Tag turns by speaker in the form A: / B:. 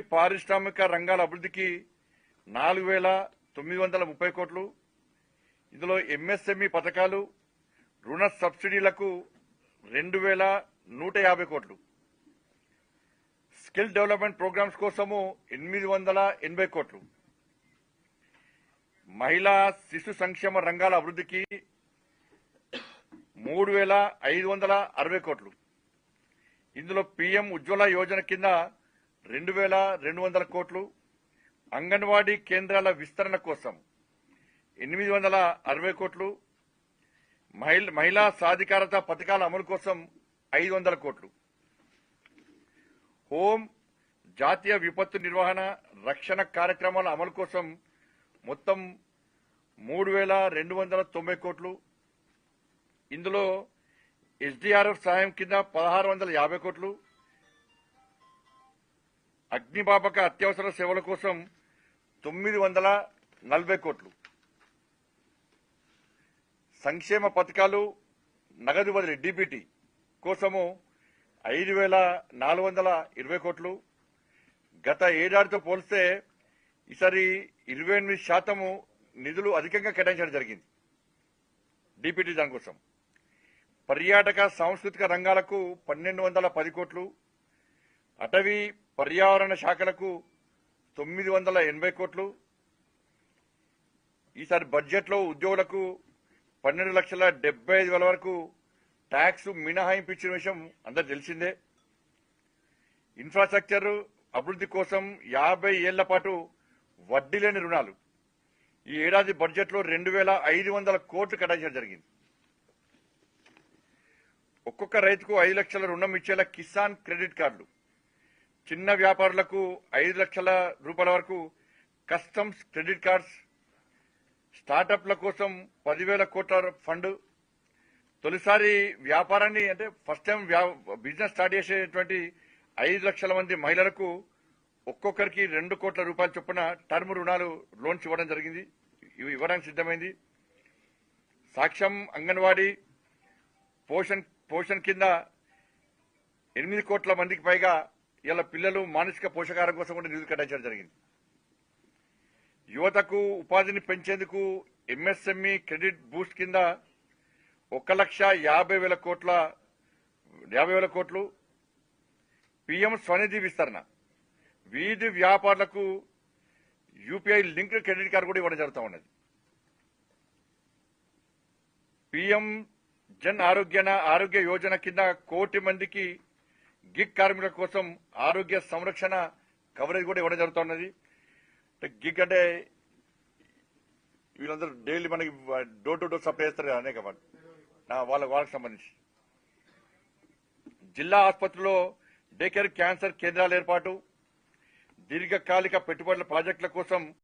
A: పారిశ్రామిక రంగాల అభివృద్ధికి నాలుగు వేల తొమ్మిది వందల ముప్పై కోట్లు ఇందులో ఎంఎస్ఎంఈ పథకాలు రుణ సబ్సిడీలకు రెండు వేల నూట యాభై కోట్లు. స్కిల్ డెవలప్మెంట్ ప్రోగ్రామ్స్ కోసము ఎనిమిది వందల ఎనభై కోట్లు. మహిళా శిశు సంక్షేమ రంగాల అభివృద్ధికి మూడు వేల ఐదు వందల అరవై కోట్లు. ఇందులో పీఎం ఉజ్వల యోజన కింద రెండు వేల రెండు వందల కోట్లు అంగన్వాడీ కేంద్రాల విస్తరణ కోసం ఎనిమిది వందల అరవై కోట్లు మహిళా సాధికారత పథకాల అమలు కోసం ఐదు వందల కోట్లు హోం జాతీయ విపత్తు నిర్వహణ రక్షణ కార్యక్రమాల అమలు కోసం మొత్తం మూడు వేల రెండు వందల తొంభై కోట్లు ఇందులో ఎస్డీఆర్ఎఫ్ సహాయం కింద పదహారు వందల యాభై కోట్లు అగ్నిబాపక అత్యవసర సేవల కోసం తొమ్మిది వందల నలభై కోట్లు. సంక్షేమ పథకాలు నగదు బదిలీ డీబీటీ కోసము ఐదు వేల నాలుగు వందల ఇరవై కోట్లు. గత ఏడాదితో పోలిస్తే ఈసారి ఇరవై ఎనిమిది శాతము నిధులు అధికంగా కేటాయించడం జరిగింది డీపీటీ దానికోసం పర్యాటక సాంస్కృతిక రంగాలకు పన్నెండు వందల పది కోట్లు. అటవీ పర్యావరణ శాఖలకు తొమ్మిది వందల ఎనభై కోట్లు. ఈసారి బడ్జెట్లో ఉద్యోగులకు పన్నెండు లక్షల డెబ్బై ఐదు వేల వరకు ట్యాక్స్ మినహాయింపు ఇచ్చిన విషయం అందరు తెలిసిందే. ఇన్ఫ్రాస్ట్రక్చర్ అభివృద్ధి కోసం యాభై ఏళ్ళ పాటు వడ్డీ లేని రుణాలు. ఈ ఏడాది బడ్జెట్లో రెండు వేల ఐదు వందల కోట్లు కేటాయించడం జరిగింది. ఒక్కొక్క రైతుకు ఐదు లక్షల రుణం ఇచ్చేలా కిసాన్ క్రెడిట్ కార్డులు. చిన్న వ్యాపారులకు ఐదు లక్షల రూపాయల వరకు కస్టమ్స్ క్రెడిట్ కార్డ్స్ స్టార్టప్ల కోసం పదివేల కోట్ల ఫండ్. తొలిసారి వ్యాపారాన్ని అంటే ఫస్ట్ టైం బిజినెస్ స్టార్ట్ చేసేటువంటి ఐదు లక్షల మంది మహిళలకు ఒక్కొక్కరికి రెండు కోట్ల రూపాయల చొప్పున టర్మ్ రుణాలు లోన్స్ ఇవ్వడం జరిగింది. ఇవి ఇవ్వడానికి సిద్ధమైంది. సాక్ష్యం అంగన్వాడీ పోషణ్ పోషణ్ కింద ఎనిమిది కోట్ల మందికి పైగా ఇలా పిల్లలు మానసిక పోషకాహారం కోసం కూడా నిధులు కేటాయించడం జరిగింది. యువతకు ఉపాధిని పెంచేందుకు ఎంఎస్ఎంఈ క్రెడిట్ బూస్ట్ కింద ఒక లక్ష యాభై వేల కోట్ల యాభై వేల కోట్లు పిఎం స్వనిధి విస్తరణ వీధి వ్యాపారులకు యూపీఐ లింక్డ్ క్రెడిట్ కార్డు కూడా ఇవ్వడం జరుగుతూ ఉన్నది. పీఎం జన్ ఆరోగ్యన ఆరోగ్య యోజన కింద కోటి మందికి గిగ్ కార్మికుల కోసం ఆరోగ్య సంరక్షణ కవరేజ్ కూడా ఇవ్వడం జరుగుతున్నది. గిగ్ అంటే వీళ్ళందరూ డైలీ మనకి డోర్ టు డోర్ సప్లై చేస్తారు అనేక మంది. వాళ్ళ వాళ్ళకి సంబంధించి. జిల్లా ఆసుపత్రిలో డేకేర్ క్యాన్సర్ కేంద్రాల ఏర్పాటు దీర్ఘకాలిక పెట్టుబడుల ప్రాజెక్టుల కోసం